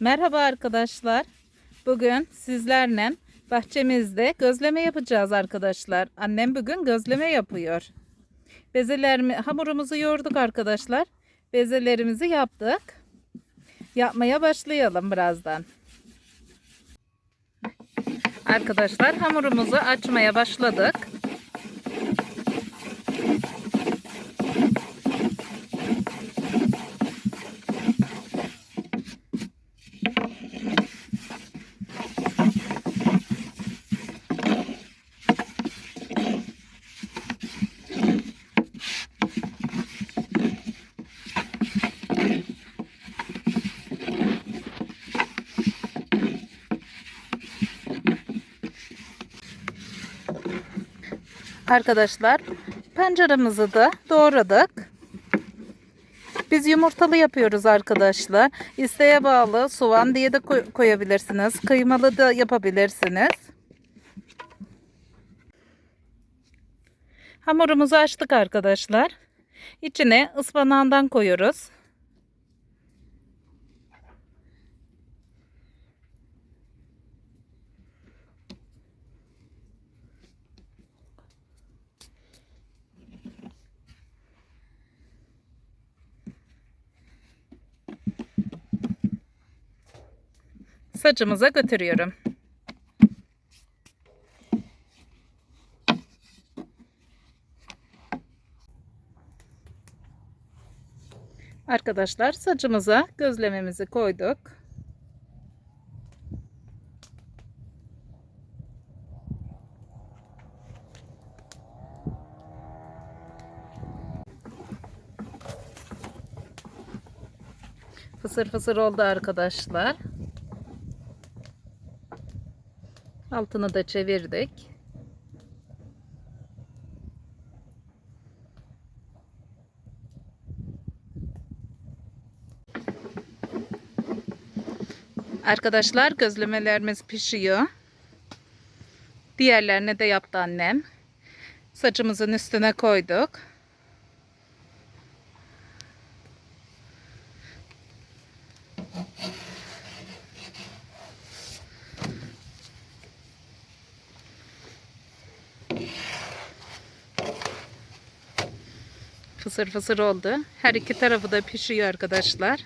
Merhaba arkadaşlar. Bugün sizlerle bahçemizde gözleme yapacağız arkadaşlar. Annem bugün gözleme yapıyor. Bezelerimi, hamurumuzu yoğurduk arkadaşlar. Bezelerimizi yaptık. Yapmaya başlayalım birazdan. Arkadaşlar hamurumuzu açmaya başladık. Arkadaşlar pancarımızı da doğradık. Biz yumurtalı yapıyoruz arkadaşlar. İsteğe bağlı soğan diye de koy- koyabilirsiniz. Kıymalı da yapabilirsiniz. Hamurumuzu açtık arkadaşlar. İçine ıspanağından koyuyoruz. Saçımıza götürüyorum. Arkadaşlar saçımıza gözlememizi koyduk. Fısır fısır oldu arkadaşlar. Altını da çevirdik. Arkadaşlar gözlemelerimiz pişiyor. Diğerlerini de yaptı annem. Saçımızın üstüne koyduk. Fısır fısır oldu. Her iki tarafı da pişiyor arkadaşlar.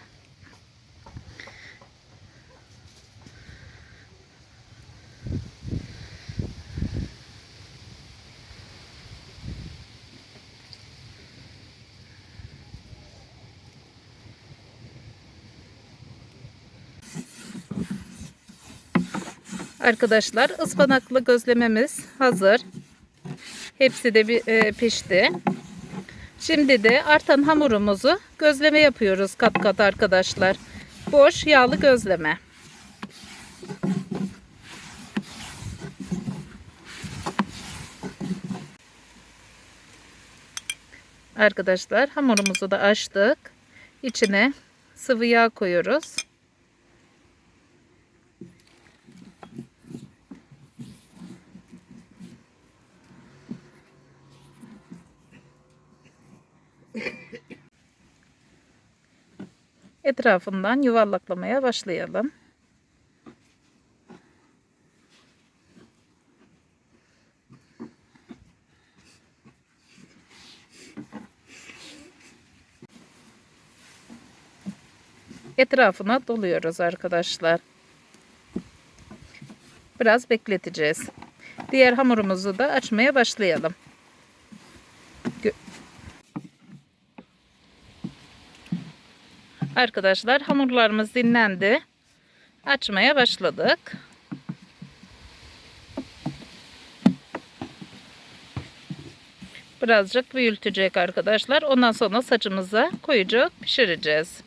Arkadaşlar ıspanaklı gözlememiz hazır. Hepsi de bir, e, pişti. Şimdi de artan hamurumuzu gözleme yapıyoruz kat kat arkadaşlar. Boş yağlı gözleme. Arkadaşlar hamurumuzu da açtık. İçine sıvı yağ koyuyoruz. Etrafından yuvarlaklamaya başlayalım. Etrafına doluyoruz arkadaşlar. Biraz bekleteceğiz. Diğer hamurumuzu da açmaya başlayalım. Arkadaşlar hamurlarımız dinlendi. Açmaya başladık. Birazcık büyütecek arkadaşlar. Ondan sonra saçımıza koyacak, pişireceğiz.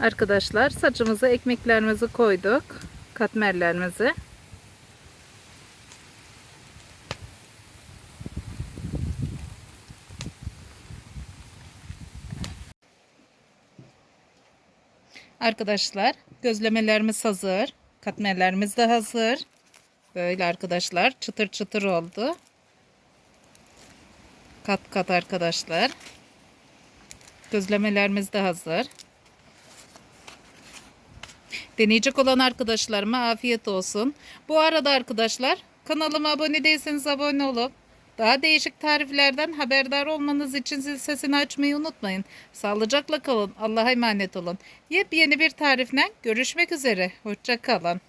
Arkadaşlar saçımıza ekmeklerimizi koyduk. Katmerlerimizi. Arkadaşlar gözlemelerimiz hazır. Katmerlerimiz de hazır. Böyle arkadaşlar çıtır çıtır oldu. Kat kat arkadaşlar. Gözlemelerimiz de hazır. Deneyecek olan arkadaşlarıma afiyet olsun. Bu arada arkadaşlar kanalıma abone değilseniz abone olup daha değişik tariflerden haberdar olmanız için zil sesini açmayı unutmayın. Sağlıcakla kalın. Allah'a emanet olun. Yepyeni bir tarifle görüşmek üzere. Hoşça kalın.